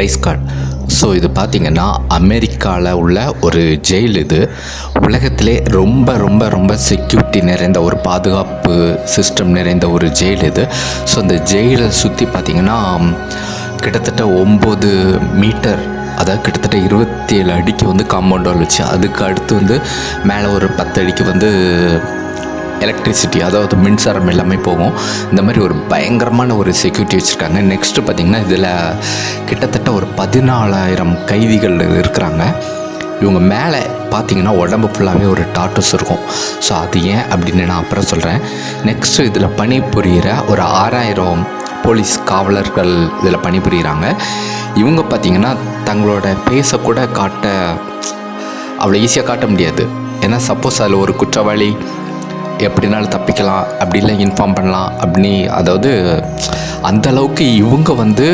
Price card so இது பார்த்திங்கன்னா அமெரிக்காவில் உள்ள ஒரு ஜெயில் இது. உலகத்திலே ரொம்ப ரொம்ப ரொம்ப செக்யூரிட்டி நிறைந்த ஒரு பாதுகாப்பு சிஸ்டம் நிறைந்த ஒரு ஜெயில் இது. ஸோ அந்த ஜெயிலை சுற்றி பார்த்திங்கன்னா கிட்டத்தட்ட ஒம்பது மீட்டர் அதாவது கிட்டத்தட்ட இருபத்தி ஏழு அடிக்கு வந்து காம்பவுண்ட் வச்சு அதுக்கு அடுத்து வந்து மேலே ஒரு பத்து அடிக்கு வந்து எலக்ட்ரிசிட்டி அதாவது மின்சாரம் எல்லாமே போகும். இந்த மாதிரி ஒரு பயங்கரமான ஒரு செக்யூரிட்டி வச்சுருக்காங்க. நெக்ஸ்ட்டு பார்த்திங்கன்னா இதில் கிட்டத்தட்ட ஒரு பதினாலாயிரம் கைதிகள் இருக்கிறாங்க. இவங்க மேலே பார்த்தீங்கன்னா உடம்பு ஃபுல்லாகவே ஒரு டாட்டூஸ் இருக்கும். ஸோ அது ஏன் அப்படின்னு நான் அப்புறம் சொல்கிறேன் நெக்ஸ்ட்டு இதில் பணிபுரிகிற ஒரு ஆறாயிரம் போலீஸ் காவலர்கள் இதில் பணிபுரிகிறாங்க இவங்க பார்த்திங்கன்னா தங்களோட பேசக்கூட கூட காட்ட அவ்வளோ ஈஸியாக காட்ட முடியாது. ஏன்னா சப்போஸ் அதில் ஒரு குற்றவாளி எப்படினாலும் தப்பிக்கலாம் அப்படி இல்லை இன்ஃபார்ம் பண்ணலாம் அப்படி அதாவது அந்தளவுக்கு இவங்க வந்து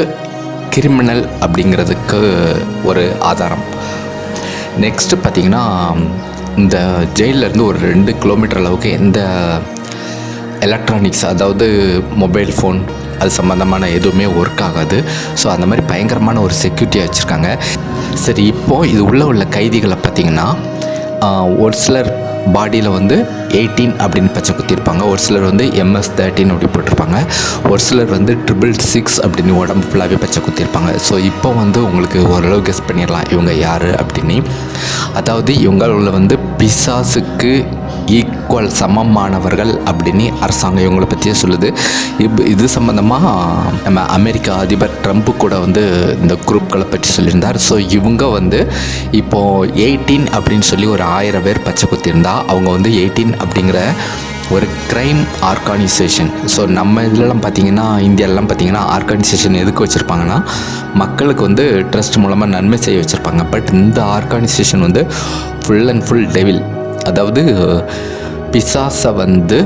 கிரிமினல் அப்படிங்கிறதுக்கு ஒரு ஆதாரம். நெக்ஸ்ட்டு பார்த்திங்கன்னா இந்த ஜெயிலேருந்து ஒரு ரெண்டு கிலோமீட்டர் அளவுக்கு எந்த எலக்ட்ரானிக்ஸ் அதாவது மொபைல் ஃபோன் அது சம்மந்தமான எதுவுமே ஒர்க் ஆகாது. ஸோ அந்த மாதிரி பயங்கரமான ஒரு செக்யூரிட்டியாக வச்சுருக்காங்க. சரி இப்போது இது உள்ளே உள்ள கைதிகளை பார்த்திங்கன்னா ஒரு சிலர் பாடியில் வந்து எயிட்டீன் அப்படின்னு பச்சை குத்திருப்பாங்க ஒரு சிலர் வந்து எம்எஸ் தேர்ட்டின் அப்படி போட்டிருப்பாங்க. ஒரு சிலர் வந்து ட்ரிபிள் சிக்ஸ் அப்படின்னு உடம்பு ஃபுல்லாகவே பச்சை குத்திருப்பாங்க ஸோ இப்போ வந்து உங்களுக்கு ஓரளவு கெஸ் பண்ணிடலாம் இவங்க யார் அப்படின்னு. அதாவது இவங்களில் வந்து பிசாசுக்கு ஈக்குவல் சமமானவர்கள் அப்படின்னு அரசாங்கம் இவங்களை பற்றியே சொல்லுது. இப் இது சம்மந்தமாக நம்ம அமெரிக்கா அதிபர் ட்ரம்ப்பு கூட வந்து இந்த குரூப்களை பற்றி சொல்லியிருந்தார். ஸோ இவங்க வந்து இப்போது எயிட்டீன் அப்படின்னு சொல்லி ஒரு ஆயிரம் பேர் பச்சை குத்திருந்தா அவங்க வந்து எயிட்டீன் அப்படிங்கிற ஒரு க்ரைம் ஆர்கனைசேஷன் ஸோ நம்ம இதிலலாம் பார்த்தீங்கன்னா இந்தியாலலாம் பார்த்தீங்கன்னா ஆர்கனைசேஷன் எதுக்கு வச்சுருப்பாங்கன்னா மக்களுக்கு வந்து ட்ரஸ்ட் மூலமாக நன்மை செய்ய வச்சுருப்பாங்க. பட் இந்த ஆர்கனைசேஷன் வந்து ஃபுல் அண்ட் ஃபுல் டெவில் அதாவது பிசாசை வந்து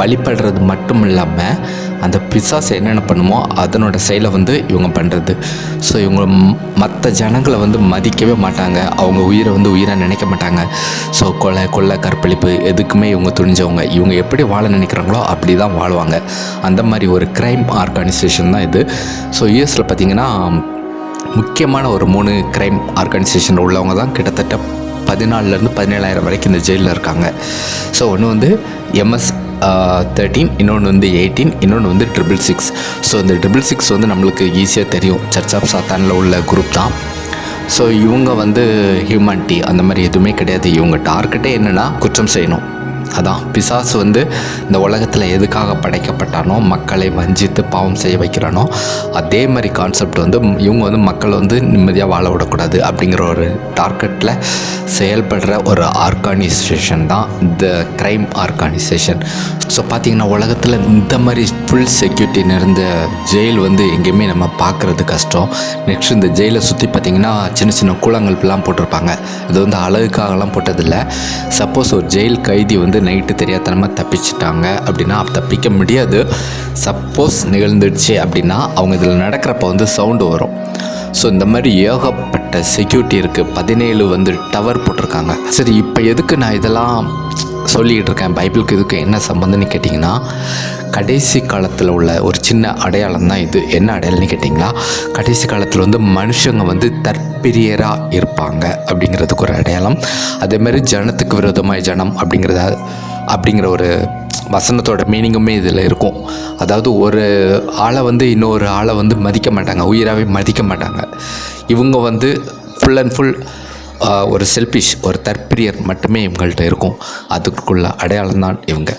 வழிபடுறது மட்டும் இல்லாமல் அந்த பிசாஸ் என்னென்ன பண்ணுமோ அதனோட செயலை வந்து இவங்க பண்ணுறது ஸோ இவங்க மற்ற ஜனங்களை வந்து மதிக்கவே மாட்டாங்க. அவங்க உயிரை வந்து உயிராக நினைக்க மாட்டாங்க. ஸோ கொலை கொள்ளை கற்பழிப்பு எதுக்குமே இவங்க துணிஞ்சவங்க. இவங்க எப்படி வாழ நினைக்கிறாங்களோ அப்படி தான் வாழ்வாங்க. அந்த மாதிரி ஒரு க்ரைம் ஆர்கனைசேஷன் தான் இது. ஸோ யூஎஸில் பார்த்தீங்கன்னா முக்கியமான ஒரு மூணு க்ரைம் ஆர்கனைசேஷன் உள்ளவங்க தான் கிட்டத்தட்ட பதினாலருந்து பதினேழாயிரம் வரைக்கும் இந்த ஜெயிலில் இருக்காங்க. ஸோ ஒன்று வந்து எம்எஸ் தேர்ட்டீன் இன்னொன்று வந்து எயிட்டீன் இன்னொன்று வந்து ட்ரிபிள் சிக்ஸ் ஸோ இந்த ட்ரிபிள் சிக்ஸ் வந்து நம்மளுக்கு ஈஸியாக தெரியும். சர்ச் ஆஃப் சாத்தானில் உள்ள குரூப் தான். ஸோ இவங்க வந்து ஹியூமனிட்டி அந்த மாதிரி எதுவுமே கிடையாது. இவங்க டார்கெட்டே என்னென்னா குற்றம் செய்யணும். அதான். பிசாசு வந்து இந்த உலகத்தில் எதுக்காக படைக்கப்பட்டானோ மக்களை வஞ்சித்து பாவம் செய்ய வைக்கிறானோ அதே மாதிரி கான்செப்ட் வந்து இவங்க வந்து மக்களை வந்து நிம்மதியாக வாழ விடக்கூடாது அப்படிங்கிற ஒரு டார்கெட்டில் செயல்படுற ஒரு ஆர்கனைசேஷன் தான் த க்ரைம் ஆர்கனைசேஷன் ஸோ பார்த்தீங்கன்னா உலகத்தில் இந்த மாதிரி ஃபுல் செக்யூரிட்டி நிறைந்த ஜெயில் வந்து எங்கேயுமே நம்ம பார்க்குறது கஷ்டம். நெக்ஸ்ட் இந்த ஜெயிலை சுற்றி பார்த்தீங்கன்னா சின்ன சின்ன கூழாங்கல்பெல்லாம் போட்டிருப்பாங்க. அது வந்து அழகுக்காகலாம் போட்டதில்லை. சப்போஸ் ஒரு ஜெயில் கைதி வந்து நைட்டு தெரியாதனமாக தப்பிச்சிட்டாங்க அப்படின்னா தப்பிக்க முடியாது. சப்போஸ் நிகழ்ந்துடுச்சு அப்படின்னா அவங்க இதில் நடக்கிறப்ப வந்து சவுண்டு வரும். ஸோ இந்த மாதிரி ஏகப்பட்ட செக்யூரிட்டி இருக்குது பதினேழு வந்து டவர் போட்டிருக்காங்க. சரி இப்போ எதுக்கு நான் இதெல்லாம் சொல்லிகிட்டு இருக்கேன்? பைபிளுக்கு இதுக்கு என்ன சம்மந்தம்னு கேட்டிங்கன்னா கடைசி காலத்தில் உள்ள ஒரு சின்ன அடையாளம் தான் இது. என்ன அடையாளம்னு கேட்டிங்களா? கடைசி காலத்தில் வந்து மனுஷங்க வந்து தற்பிரியராக இருப்பாங்க அப்படிங்கிறதுக்கு ஒரு அடையாளம். அதேமாரி ஜனத்துக்கு விரோதமாக ஜனம் அப்படிங்கிறத அப்படிங்கிற ஒரு வசனத்தோட மீனிங்குமே இதில் இருக்கும். அதாவது ஒரு ஆளை வந்து இன்னொரு ஆளை வந்து மதிக்க மாட்டாங்க. உயிராகவே மதிக்க மாட்டாங்க. இவங்க வந்து ஃபுல் அண்ட் ஃபுல் ஒரு செல்ஃபிஷ் ஒரு தற்பிரியர் மட்டுமே இவங்கள்ட்ட இருக்கும். அதுக்குள்ள அடையாளம் தான் இவங்க.